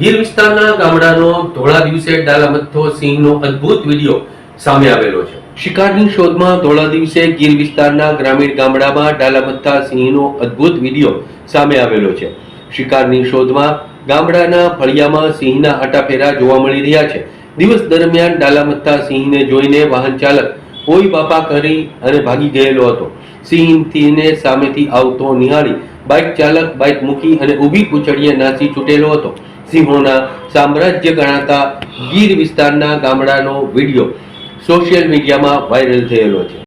ગીર વિસ્તારના ગામડાનો ધોળા દિવસે ડાલામથ્થો સિંહનો અદ્ભુત વીડિયો સામે આવેલો છે. શિકારની શોધમાં ધોળા દિવસે ગીર વિસ્તારના ગ્રામીણ ગામડામાં ડાલામથ્થા સિંહનો અદ્ભુત વીડિયો સામે આવેલો છે. શિકારની શોધમાં ગામડાના ફળિયામાં સિંહના આટાફેરા જોવા મળી રહ્યા છે. દિવસ દરમિયાન ડાલામથ્થા સિંહને જોઈને વાહન ચાલક કોઈ બાપા કરી અને ભાગી ગયેલો હતો. સિંહથીને સામેથી આવતો નિહાળી બાઇક ચાલક બાઇક મૂકી અને ઊભી પૂંછડીએ નાસી છૂટેલો હતો. સિંહોના સામ્રાજ્ય ગણાતા ગીર વિસ્તારના ગામડાનો વીડિયો સોશિયલ મીડિયામાં વાયરલ થયેલો છે.